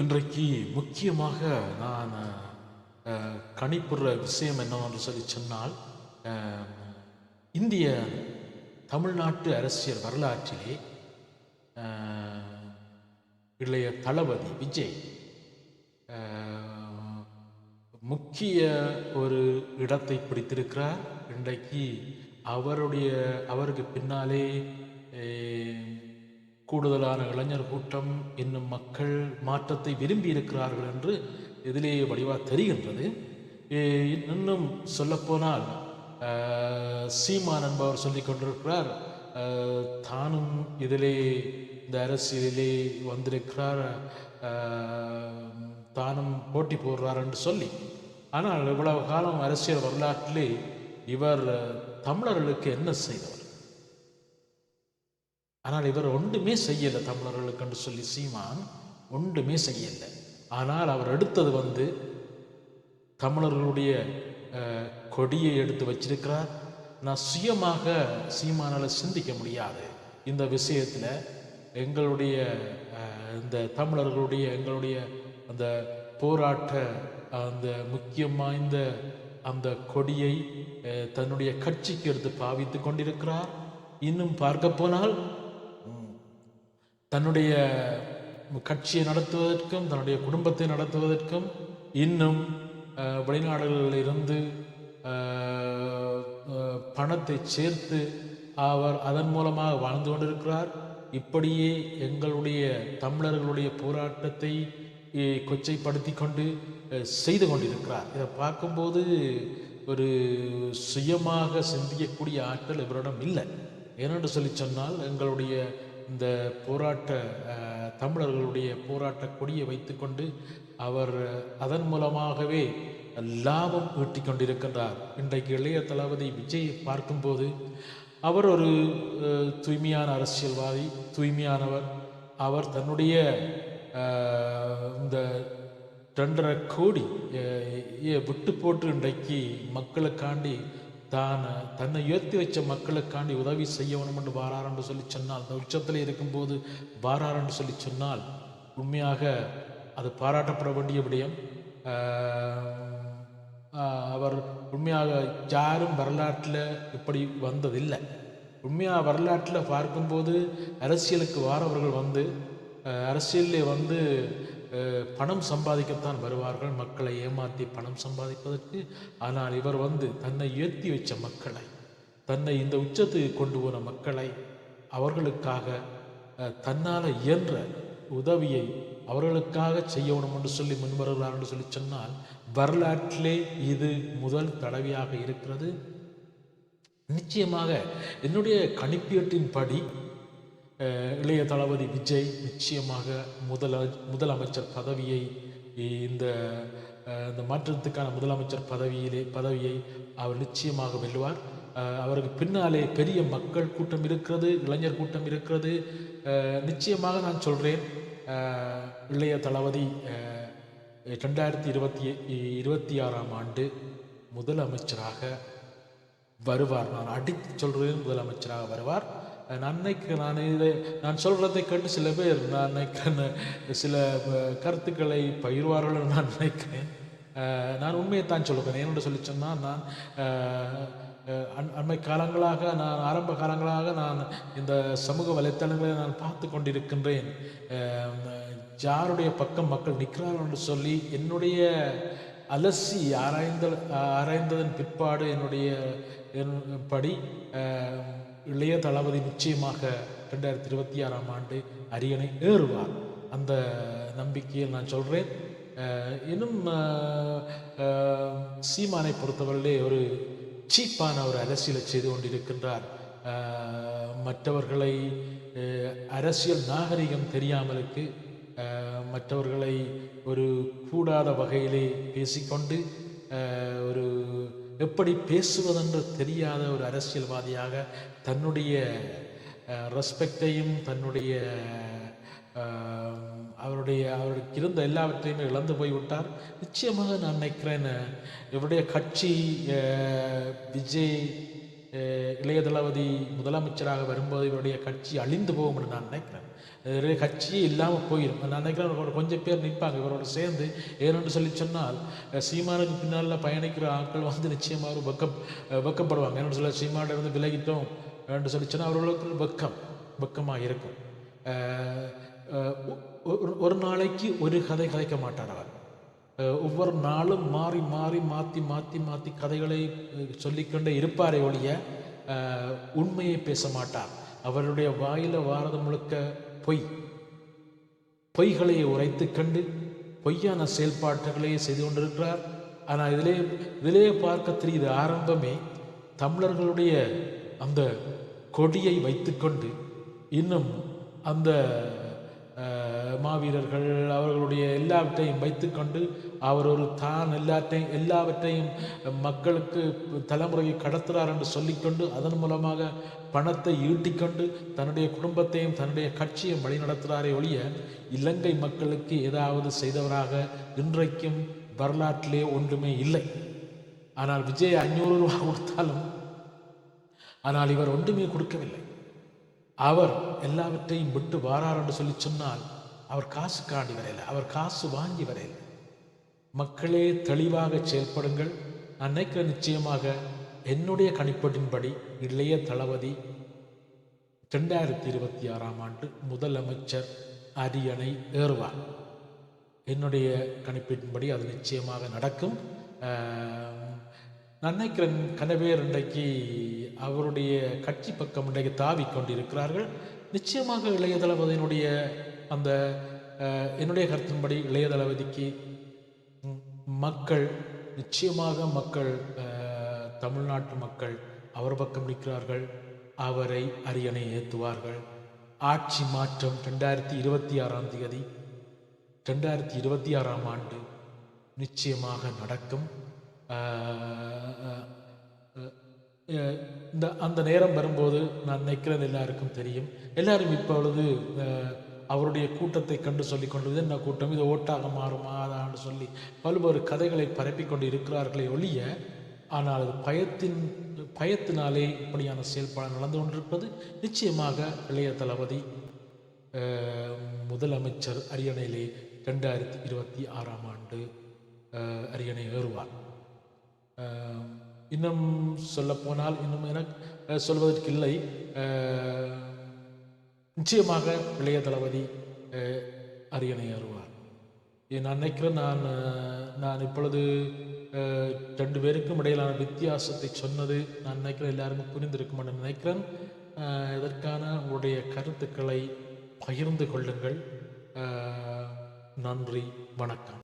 இன்றைக்கு முக்கியமாக நான் கணிப்புற விஷயம் என்னவென்று சொல்லி சொன்னால் இந்திய தமிழ்நாட்டு அரசியல் வரலாற்றிலே இளைய தளபதி விஜய் முக்கிய ஒரு இடத்தை பிடித்திருக்கிறார். இன்றைக்கு அவருடைய அவருக்கு பின்னாலே கூடுதலான இளைஞர் கூட்டம் இன்னும் மக்கள் மாற்றத்தை விரும்பி இருக்கிறார்கள் என்று இதிலே வடிவாக தெரிகின்றது. இன்னும் சொல்லப்போனால் சீமான் என்பவர் சொல்லிக் கொண்டிருக்கிறார். தானும் இதிலே இந்த அரசியலிலே வந்திருக்கிறார். தானும் போட்டி போடுறார் என்று சொல்லி. ஆனால் இவ்வளவு காலம் அரசியல் வரலாற்றிலே இவர் தமிழர்களுக்கு என்ன செய்தார் ஆனால் இவர் ஒன்றுமே செய்யலை தமிழர்களுக்கு என்று சொல்லி சீமான் ஒன்றுமே செய்யலை. ஆனால் அவர் எடுத்தது வந்து தமிழர்களுடைய கொடியை எடுத்து வச்சிருக்கிறார். நான் சுயமாக சீமானால் சிந்திக்க முடியாது. இந்த விஷயத்தில் எங்களுடைய இந்த தமிழர்களுடைய எங்களுடைய அந்த போராட்ட அந்த முக்கியம் வாய்ந்த அந்த கொடியை தன்னுடைய கட்சிக்கு எடுத்து பாவித்து கொண்டிருக்கிறார். இன்னும் பார்க்க போனால் தன்னுடைய கட்சியை நடத்துவதற்கும் தன்னுடைய குடும்பத்தை நடத்துவதற்கும் இன்னும் வெளிநாடுகளில் இருந்து பணத்தை சேர்த்து அவர் அதன் மூலமாக வாழ்ந்து கொண்டிருக்கிறார். இப்படியே எங்களுடைய தமிழர்களுடைய போராட்டத்தை கொச்சைப்படுத்தி கொண்டு செய்து கொண்டிருக்கிறார். இதை பார்க்கும்போது ஒரு சுயமாக சிந்திக்கக்கூடிய ஆற்றல் இவரிடம் இல்லை. ஏனென்று சொல்லி சொன்னால் எங்களுடைய இந்த போராட்ட தமிழர்களுடைய போராட்ட கொடியை வைத்துக்கொண்டு அவர் அதன் மூலமாகவே லாபம் ஈட்டிக் கொண்டிருக்கின்றார். இன்றைக்கு இளைய தளபதி விஜயை பார்க்கும்போது அவர் ஒரு தூய்மையான அரசியல்வாதி தூய்மையானவர். அவர் தன்னுடைய இந்த ரெண்டரை கோடி விட்டு போட்டு இன்றைக்கு மக்களுக்காண்டி தான் தன்னை உயர்த்தி வச்ச மக்களுக்காண்டி உதவி செய்யணும் என்று வாரார் என்று சொல்லி சொன்னால் அந்த உச்சத்தில் இருக்கும்போது வாரார் என்று சொல்லி சொன்னால் உண்மையாக அது பாராட்டப்பட வேண்டிய விடயம். அவர் உண்மையாக யாரும் வரலாற்றில் இப்படி வந்ததில்லை. உண்மையாக வரலாற்றில் பார்க்கும்போது அரசியலுக்கு வாரவர்கள் வந்து அரசியலிலே வந்து பணம் சம்பாதிக்கத்தான் வருவார்கள். மக்களை ஏமாற்றி பணம் சம்பாதிப்பதற்கு. ஆனால் இவர் வந்து தன்னை உயர்த்தி வச்ச மக்களை தன்னை இந்த உச்சத்துக்கு கொண்டு போன மக்களை அவர்களுக்காக தன்னால் இயன்ற உதவியை அவர்களுக்காக செய்யணும் என்று சொல்லி முன்வருகிறார் என்று சொல்லி சொன்னால் வரலாற்றிலே இது முதல் தடவையாக இருக்கிறது. நிச்சயமாக என்னுடைய கணிப்பீட்டின்படி இளைய தளபதி விஜய் நிச்சயமாக முதல முதலமைச்சர் பதவியை இந்த இந்த மாற்றத்துக்கான முதலமைச்சர் பதவியிலே பதவியை அவர் நிச்சயமாக வெல்லுவார். அவருக்கு பின்னாலே பெரிய மக்கள் கூட்டம் இருக்கிறது இளைஞர் கூட்டம் இருக்கிறது. நிச்சயமாக நான் சொல்கிறேன் இளைய தளபதி ரெண்டாயிரத்தி இருபத்தி இருபத்தி ஆறாம் ஆண்டு முதலமைச்சராக வருவார். நான் அடித்து சொல்கிறேன் முதலமைச்சராக வருவார். நான் நான் இதை நான் சொல்கிறதை கண்டு சில பேர் நான் நினைக்கிறேன் சில கருத்துக்களை பகிர்வார்கள் நான் நினைக்கிறேன். நான் உண்மையை தான் சொல்லுகிறேன். ஏனென்று சொல்லி சொன்னால் நான் அண் அண்மை காலங்களாக நான் ஆரம்ப காலங்களாக நான் இந்த சமூக வலைத்தளங்களை நான் பார்த்து கொண்டிருக்கின்றேன். யாருடைய பக்கம் மக்கள் நிற்கிறார்கள் என்று சொல்லி என்னுடைய அலசி ஆராய்ந்த ஆராய்ந்ததன் பிற்பாடு என்னுடைய படி இளைய தளபதி நிச்சயமாக ரெண்டாயிரத்தி இருபத்தி ஆறாம் ஆண்டு அரியணை ஏறுவார். அந்த நம்பிக்கையில் நான் சொல்கிறேன் இன்னும் சீமானை பொறுத்தவரையிலே ஒரு சீப்பான ஒரு அரசியலை செய்து கொண்டிருக்கின்றார். மற்றவர்களை அரசியல் நாகரிகம் தெரியாமலுக்கு மற்றவர்களை ஒரு கூடாத வகையிலே பேசிக்கொண்டு ஒரு எப்படி பேசுவதென்று தெரியாத ஒரு அரசியல்வாதியாக தன்னுடைய ரெஸ்பெக்டையும் தன்னுடைய அவருடைய அவருக்கு இருந்த எல்லாவற்றையுமே இழந்து போய்விட்டார். நிச்சயமாக நான் நினைக்கிறேன் இவருடைய கட்சி விஜய் இளைய தளபதி முதலமைச்சராக வரும்போது இவருடைய கட்சி அழிந்து போகும் என்று நான் நினைக்கிறேன். இவருடைய கட்சியே இல்லாமல் போயிடும் நான் நினைக்கிறேன் கொஞ்சம் பேர் நிற்பாங்க இவரோட சேர்ந்து ஏனென்று சொல்லி சொன்னால் சீமானுக்கு பின்னால் பயணிக்கிற ஆட்கள் வந்து நிச்சயமாக ஒரு வெக்கம் வெக்கப்படுவாங்க. என்னென்னு சொல்ல சீமானிடம் இருந்து விலகிட்டோம் என்று சொல்லி சொன்னால் அவர்களுக்கு வெக்கம் வெக்கமாக இருக்கும். ஒரு- ஒரு நாளைக்கு ஒரு கதை கதைக்க மாட்டார் அவர். ஒவ்வொரு நாளும் மாறி மாறி மாற்றி மாற்றி மாற்றி கதைகளை சொல்லிக்கொண்டே இருப்பாரே ஒழிய உண்மையை பேச மாட்டார். அவருடைய வாயில வாரது முழுக்க பொய். பொய்களை உரைத்து கண்டு பொய்யான செயல்பாட்டுகளையே செய்து கொண்டிருக்கிறார். ஆனால் இதிலே இதிலே பார்க்க தெரியுது ஆரம்பமே தமிழர்களுடைய அந்த கொடியை வைத்துக்கொண்டு இன்னும் அந்த மாவீரர்கள் அவர்களுடைய எல்லாவற்றையும் வைத்துக்கொண்டு அவர் ஒரு தான் எல்லாத்தையும் எல்லாவற்றையும் மக்களுக்கு தலைமுறையை கடத்துகிறார் என்று சொல்லிக்கொண்டு அதன் மூலமாக பணத்தை ஈட்டிக்கொண்டு தன்னுடைய குடும்பத்தையும் தன்னுடைய கட்சியும் வழிநடத்துகிறாரே ஒழிய இலங்கை மக்களுக்கு ஏதாவது செய்தவராக இன்றைக்கும் வரலாற்றிலே ஒன்றுமே இல்லை. ஆனால் விஜய் அஞ்சூறு ரூபா கொடுத்தாலும் ஆனால் இவர் ஒன்றுமே கொடுக்கவில்லை. அவர் எல்லாவற்றையும் விட்டு வாரார் என்று சொல்லி சொன்னால் அவர் காசு காண்டி அவர் காசு வாங்கி வரையில். மக்களே தெளிவாக செயல்படுங்கள். நான் நினைக்கிற நிச்சயமாக என்னுடைய கணிப்பீட்டின்படி இளைய தளபதி ரெண்டாயிரத்தி இருபத்தி ஆறாம் ஆண்டு முதலமைச்சர் அரியணை ஏறுவார். என்னுடைய கணிப்பின்படி அது நிச்சயமாக நடக்கும். நன்னைக்கிறன் கனவேர் இன்றைக்கு அவருடைய கட்சி பக்கம் இன்றைக்கு தாவிக் கொண்டிருக்கிறார்கள். நிச்சயமாக இளைய தளபதியினுடைய அந்த என்னுடைய கருத்தின்படி இளைய தளபதிக்கு மக்கள் நிச்சயமாக மக்கள் தமிழ்நாட்டு மக்கள் அவர் பக்கம் நிற்கிறார்கள் அவரை அரியணை ஏற்றுவார்கள். ஆட்சி மாற்றம் ரெண்டாயிரத்தி இருபத்தி ஆறாம் தேதி ரெண்டாயிரத்தி இருபத்தி ஆறாம் ஆண்டு நிச்சயமாக நடக்கும். இந்த அந்த நேரம் வரும்போது நான் நிற்கிறது எல்லாருக்கும் தெரியும். எல்லாரும் இப்பொழுது அவருடைய கூட்டத்தை கண்டு சொல்லி கொண்டு என்ன கூட்டம்? இது ஓட்டாக மாறுமா? அதான்னு சொல்லி பல்வேறு கதைகளை பரப்பிக் கொண்டு இருக்கிறார்களே ஒழிய ஆனால் அது பயத்தின் பயத்தினாலே இப்படியான செயல்பாடு நடந்து கொண்டிருப்பது. நிச்சயமாக இளைய தளபதி முதலமைச்சர் அரியணையிலே ரெண்டாயிரத்தி இருபத்தி ஆறாம் ஆண்டு அரியணை ஏறுவார். இன்னும் சொல்லப்போனால் இன்னும் எனக்கு சொல்வதற்கு இல்லை நிச்சயமாக இளைய தளபதி அரியணை ஏறுவார் நான் நினைக்கிறேன் நான் நான் இப்பொழுது ரெண்டு பேருக்கும் இடையிலான வித்தியாசத்தை சொன்னது நான் நினைக்கிறேன் எல்லாருமே புரிந்திருக்கும் என்று நினைக்கிறேன். இதற்கான உங்களுடைய கருத்துக்களை பகிர்ந்து கொள்ளுங்கள். நன்றி வணக்கம்.